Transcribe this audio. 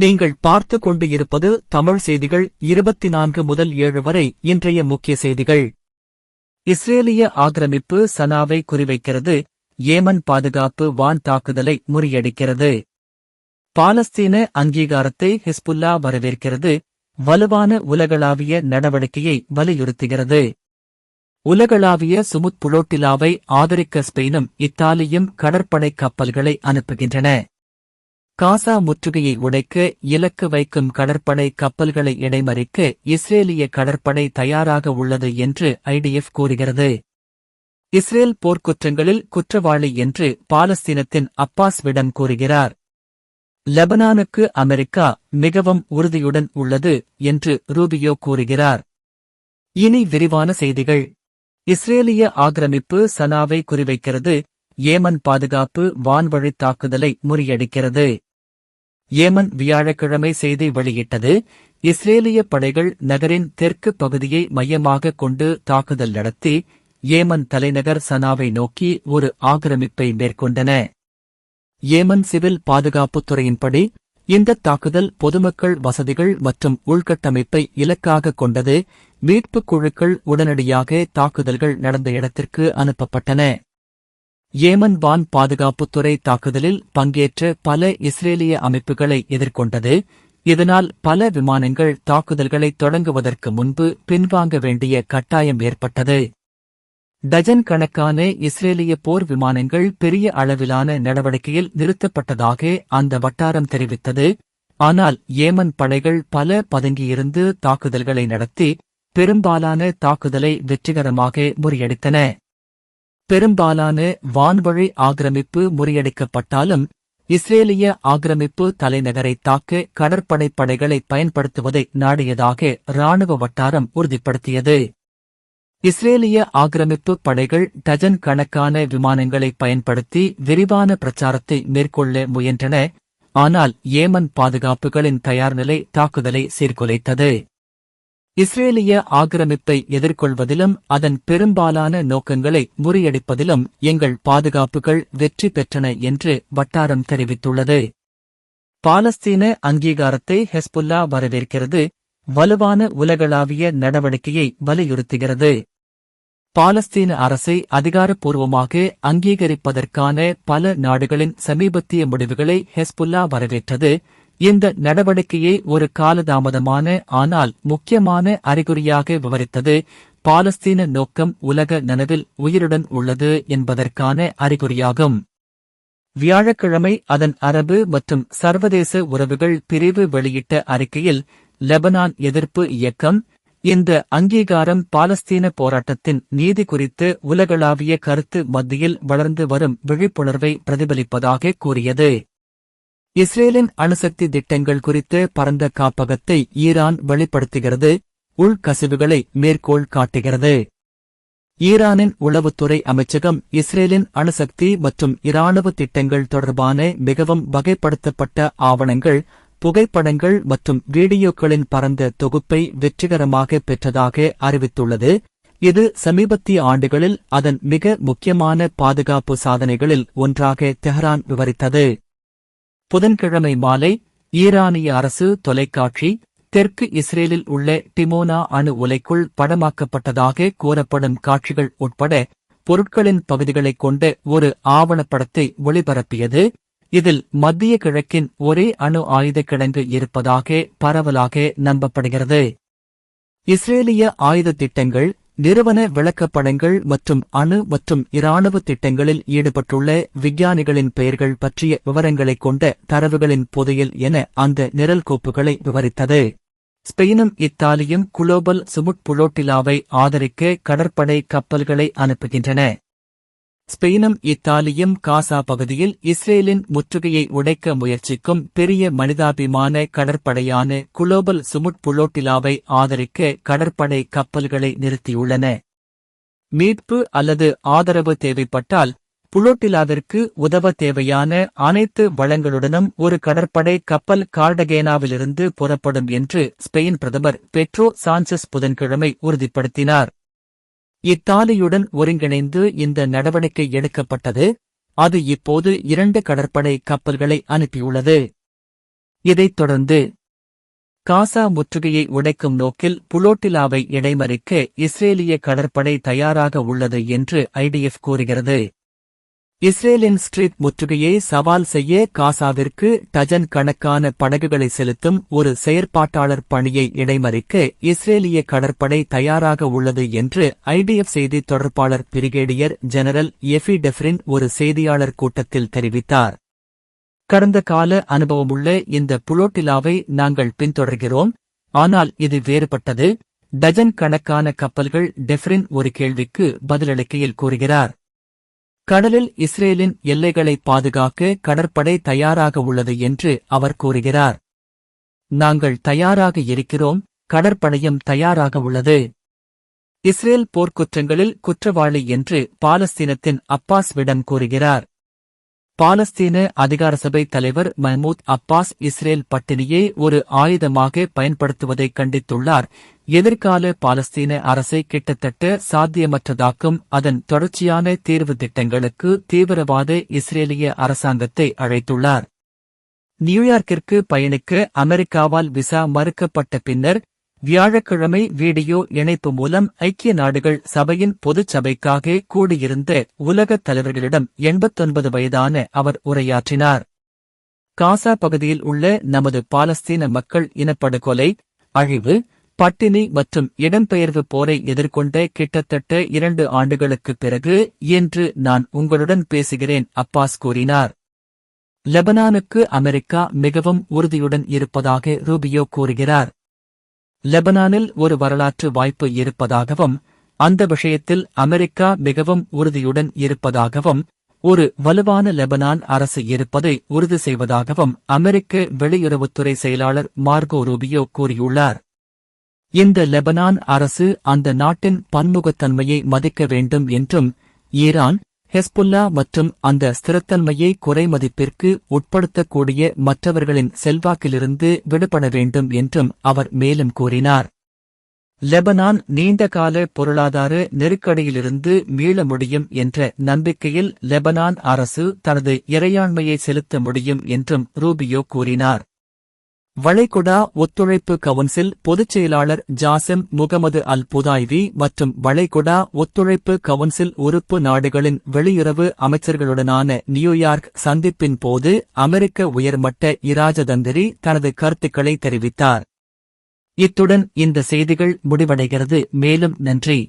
நீங்கள் பார்த்து கொண்டு இருப்பது தமிழ் செய்திகள் இருபத்தி நான்கு முதல் ஏழு வரை இன்றைய முக்கிய செய்திகள். இஸ்ரேலிய ஆக்கிரமிப்பு சனாவை குறிவைக்கிறது ஏமன் பாதுகாப்பு வான் தாக்குதலை முறியடிக்கிறது. பாலஸ்தீன அங்கீகாரத்தை ஹிஸ்புல்லா வரவேற்கிறது வலுவான உலகளாவிய நடவடிக்கையை வலியுறுத்துகிறது. உலகளாவிய சுமுத் புலோட்டிலாவை ஆதரிக்க ஸ்பெயினும் இத்தாலியும் கடற்படை கப்பல்களை அனுப்புகின்றன. காசா முற்றுகையை உடைக்க இலக்கு வைக்கும் கடற்படை கப்பல்களை இடைமறிக்க இஸ்ரேலிய கடற்படை தயாராக உள்ளது என்று ஐடிஎஃப் கூறுகிறது. இஸ்ரேல் போர்க்குற்றங்களில் குற்றவாளி என்று பாலஸ்தீனத்தின் அப்பாஸ் விடம் கூறுகிறார். லெபனானுக்கு அமெரிக்கா மிகவும் உறுதியுடன் உள்ளது என்று ரூபியோ கூறுகிறார். இனி விரிவான செய்திகள். இஸ்ரேலிய ஆக்கிரமிப்பு சனாவை குறிவைக்கிறது. ஏமன் பாதுகாப்பு வான்வழித் தாக்குதலை முறியடிக்கிறது. ஏமன் வியாழக்கிழமை செய்தி வெளியிட்டது இஸ்ரேலிய படைகள் நகரின் தெற்கு பகுதியை மையமாக கொண்டு தாக்குதல் நடத்தி ஏமன் தலைநகர் சனாவை நோக்கி ஒரு ஆக்கிரமிப்பை மேற்கொண்டன. ஏமன் சிவில் பாதுகாப்புத்துறையின்படி இந்த தாக்குதல் பொதுமக்கள் வசதிகள் மற்றும் உள்கட்டமைப்பை இலக்காக கொண்டது மீட்புக் குழுக்கள் உடனடியாக தாக்குதல்கள் நடந்த இடத்திற்கு அனுப்பப்பட்டன. ஏமன் வான் பாதுகாப்புத்துறை தாக்குதலில் பங்கேற்ற பல இஸ்ரேலிய அமைப்புகளை எதிர்கொண்டது. இதனால் பல விமானங்கள் தாக்குதல்களை தொடங்குவதற்கு முன்பு பின்வாங்க வேண்டிய கட்டாயம் ஏற்பட்டது. டஜன் கணக்கான இஸ்ரேலிய போர் விமானங்கள் பெரிய அளவிலான நடவடிக்கையில் நிறுத்தப்பட்டதாக அந்த வட்டாரம் தெரிவித்தது. ஆனால் ஏமன் படைகள் பல பதுங்கியிருந்து தாக்குதல்களை நடத்தி பெரும்பாலான தாக்குதலை வெற்றிகரமாக முறியடித்தன. பெரும்பாலான வான்வழி ஆக்கிரமிப்பு முறியடிக்கப்பட்டாலும் இஸ்ரேலிய ஆக்கிரமிப்பு தலைநகரை தாக்க கடற்படை படைகளை பயன்படுத்துவதை நாடியதாக ராணுவ வட்டாரம் உறுதிப்படுத்தியது. இஸ்ரேலிய ஆக்கிரமிப்பு படைகள் டஜன் கணக்கான விமானங்களை பயன்படுத்தி விரிவான பிரச்சாரத்தை மேற்கொள்ள முயன்றன ஆனால் ஏமன் பாதுகாப்புகளின் தயார்நிலை தாக்குதலை சீர்குலைத்தது. இஸ்ரேலிய ஆக்கிரமிப்பை எதிர்கொள்வதிலும் அதன் பெரும்பாலான நோக்கங்களை முறியடிப்பதிலும் எங்கள் பாதுகாப்புகள் வெற்றி பெற்றன என்று வட்டாரம் தெரிவித்துள்ளது. பாலஸ்தீன அங்கீகாரத்தை ஹெஸ்புல்லா வரவேற்கிறது வலுவான உலகளாவிய நடவடிக்கையை வலியுறுத்துகிறது. பாலஸ்தீன அரசை அதிகாரப்பூர்வமாக அங்கீகரிப்பதற்கான பல நாடுகளின் சமீபத்திய முடிவுகளை ஹெஸ்புல்லா வரவேற்றது இந்த நடவடிக்கையை ஒரு காலதாமதமான ஆனால் முக்கியமான அறிகுறியாக விவரித்தது பாலஸ்தீன நோக்கம் உலக நனவில் உயிருடன் உள்ளது என்பதற்கான அறிகுறியாகும். வியாழக்கிழமை அதன் அரபு மற்றும் சர்வதேச உறவுகள் பிரிவு வெளியிட்ட அறிக்கையில் லெபனான் எதிர்ப்பு இயக்கம் இந்த அங்கீகாரம் பாலஸ்தீன போராட்டத்தின் நீதி குறித்து உலகளாவிய கருத்து மத்தியில் வளர்ந்து வரும் விழிப்புணர்வை பிரதிபலிப்பதாக கூறியது. இஸ்ரேலின் அணுசக்தி திட்டங்கள் குறித்து பரந்த காப்பகத்தை ஈரான் வெளிப்படுத்துகிறது உள்கசிவுகளை மேற்கோள் காட்டுகிறது. ஈரானின் உளவுத்துறை அமைச்சகம் இஸ்ரேலின் அணுசக்தி மற்றும் இராணுவ திட்டங்கள் தொடர்பான மிகவும் வகைப்படுத்தப்பட்ட ஆவணங்கள் புகைப்படங்கள் மற்றும் வீடியோக்களின் பரந்த தொகுப்பை வெற்றிகரமாக பெற்றதாக அறிவித்துள்ளது. இது சமீபத்திய ஆண்டுகளில் அதன் மிக முக்கியமான பாதுகாப்பு சாதனைகளில் ஒன்றாக தெஹ்ரான் விவரித்தது. புதன்கிழமை மாலை ஈரானிய அரசு தொலைக்காட்சி தெற்கு இஸ்ரேலில் உள்ள டிமோனா அணு உலைக்குள் படமாக்கப்பட்டதாக கூறப்படும் காட்சிகள் உட்பட பொருட்களின் பகுதிகளைக் கொண்ட ஒரு ஆவணப்படத்தை ஒளிபரப்பியது. இதில் மத்திய கிழக்கின் ஒரே அணு ஆயுத கிடங்கு இருப்பதாக பரவலாக நம்பப்படுகிறது. இஸ்ரேலிய ஆயுத திட்டங்கள் நிறுவன விளக்கப்படங்கள் மற்றும் அணு மற்றும் இராணுவ திட்டங்களில் ஈடுபட்டுள்ள விஞ்ஞானிகளின் பெயர்கள் பற்றிய விவரங்களைக் கொண்ட தரவுகளின் புதையல் என அந்த நிரல் கோப்புகளை விவரித்தது. ஸ்பெயினும் இத்தாலியும் குளோபல் சுமுட்புளோட்டிலாவை ஆதரிக்க கடற்படை கப்பல்களை அனுப்புகின்றன. ஸ்பெயினும் இத்தாலியும் காசா பகுதியில் இஸ்ரேலின் முற்றுகையை உடைக்க முயற்சிக்கும் பெரிய மனிதாபிமான கடற்படையான குளோபல் சுமுட் புலோட்டிலாவை ஆதரிக்க கடற்படை கப்பல்களை நிறுத்தியுள்ளன. மீட்பு அல்லது ஆதரவு தேவைப்பட்டால் புளோட்டிலாவிற்கு உதவ தேவையான அனைத்து வளங்களுடனும் ஒரு கடற்படை கப்பல் கார்டகேனாவிலிருந்து புறப்படும் என்று ஸ்பெயின் பிரதமர் பெட்ரோ சான்சஸ் புதன்கிழமை உறுதிப்படுத்தினார். இத்தாலியுடன் ஒருங்கிணைந்து இந்த நடவடிக்கை எடுக்கப்பட்டது. அது இப்போது இரண்டு கடற்படை கப்பல்களை அனுப்பியுள்ளது. இதைத் தொடர்ந்து காசா முற்றுகையை உடைக்கும் நோக்கில் புலோட்டிலாவை இடைமறிக்க இஸ்ரேலிய கடற்படை தயாராக உள்ளது என்று ஐடிஎஃப் கூறுகிறது. இஸ்ரேலின் ஸ்ட்ரீட் முற்றுகையை சவால் செய்ய காசாவிற்கு டஜன் கணக்கான படகுகளை செலுத்தும் ஒரு செயற்பாட்டாளர் பணியை இடைமறிக்க இஸ்ரேலிய கடற்படை தயாராக உள்ளது என்று ஐடிஎஃப் செய்தி தொடர்பாளர் பிரிகேடியர் ஜெனரல் எஃபி டெஃப்ரின் ஒரு செய்தியாளர் கூட்டத்தில் தெரிவித்தார். கடந்த கால அனுபவமுள்ள இந்த புலோட்டிலாவை நாங்கள் பின்தொடர்கிறோம். ஆனால் இது வேறுபட்டது. டஜன் கணக்கான கப்பல்கள் டெஃப்ரின் ஒரு கேள்விக்கு பதிலளிக்கையில் கூறுகிறார். கடலில் இஸ்ரேலின் எல்லைகளை பாதுகாக்க கடற்படை தயாராக உள்ளது என்று அவர் கூறுகிறார். நாங்கள் தயாராக இருக்கிறோம் கடற்படையும் தயாராக உள்ளது. இஸ்ரேல் போர்க்குற்றங்களில் குற்றவாளி என்று பாலஸ்தீனத்தின் அப்பாஸ் விடம் கூறுகிறார். பாலஸ்தீன அதிகார சபை தலைவர் மஹ்மூத் அப்பாஸ் இஸ்ரேல் பட்டினியை ஒரு ஆயுதமாக பயன்படுத்துவதை கண்டித்துள்ளார். எதிர்கால பாலஸ்தீன அரசை கிட்டத்தட்ட சாத்தியமற்றதாக்கும் அதன் தொடர்ச்சியான தீர்வு திட்டங்களுக்கு தீவிரவாத இஸ்ரேலிய அரசாங்கத்தை அழைத்துள்ளார். நியூயார்க்கிற்கு பயணிக்க அமெரிக்காவால் விசா மறுக்கப்பட்ட பின்னர் வியாழக்கிழமை வீடியோ இணைப்பு மூலம் ஐக்கிய நாடுகள் சபையின் பொதுச் சபைக்காக கூடியிருந்த உலகத் தலைவர்களிடம் எண்பத்தொன்பது வயதான அவர் உரையாற்றினார். காசா பகுதியில் உள்ள நமது பாலஸ்தீன மக்கள் இனப்படுகொலை அழிவு பட்டினி மற்றும் இடம்பெயர்வு போரை எதிர்கொண்ட கிட்டத்தட்ட இரண்டு ஆண்டுகளுக்குப் பிறகு என்று நான் உங்களுடன் பேசுகிறேன் அப்பாஸ் கூறினார். லெபனானுக்கு அமெரிக்கா மிகவும் உறுதியுடன் இருப்பதாக ரூபியோ கூறுகிறார். லெபனானில் ஒரு வரலாற்று வாய்ப்பு இருப்பதாகவும் அந்த விஷயத்தில் அமெரிக்கா மிகவும் உறுதியுடன் இருப்பதாகவும் ஒரு வலுவான லெபனான் அரசு இருப்பதை உறுதி செய்வதாகவும் அமெரிக்க வெளியுறவுத்துறை செயலாளர் மார்கோ ரூபியோ கூறியுள்ளார். இந்த லெபனான் அரசு அந்த நாட்டின் பன்முகத்தன்மையை மதிக்க வேண்டும் என்றும் ஈரான் ஹெஸ்புல்லா மற்றும் அந்த ஸ்திரத்தன்மையை குறைமதிப்பிற்கு உட்படுத்தக்கூடிய மற்றவர்களின் செல்வாக்கிலிருந்து விடுபட வேண்டும் என்றும் அவர் மேலும் கூறினார். லெபனான் நீண்டகால பொருளாதார நெருக்கடியிலிருந்து மீள முடியும் என்ற நம்பிக்கையில் லெபனான் அரசு தனது இறையாண்மையை செலுத்த முடியும் என்றும் ரூபியோ கூறினார். வளைகுடா ஒத்துழைப்பு கவுன்சில் பொதுச் செயலாளர் ஜாசிம் முகமது அல் புதாய்வி மற்றும் வளைகுடா ஒத்துழைப்பு கவுன்சில் உறுப்பு நாடுகளின் வெளியுறவு அமைச்சர்களுடனான நியூயார்க் சந்திப்பின் போது அமெரிக்க உயர்மட்ட இராஜதந்திரி தனது கருத்துக்களை தெரிவித்தார். இத்துடன் இந்த செய்திகள் முடிவடைகிறது. மேலும் நன்றி.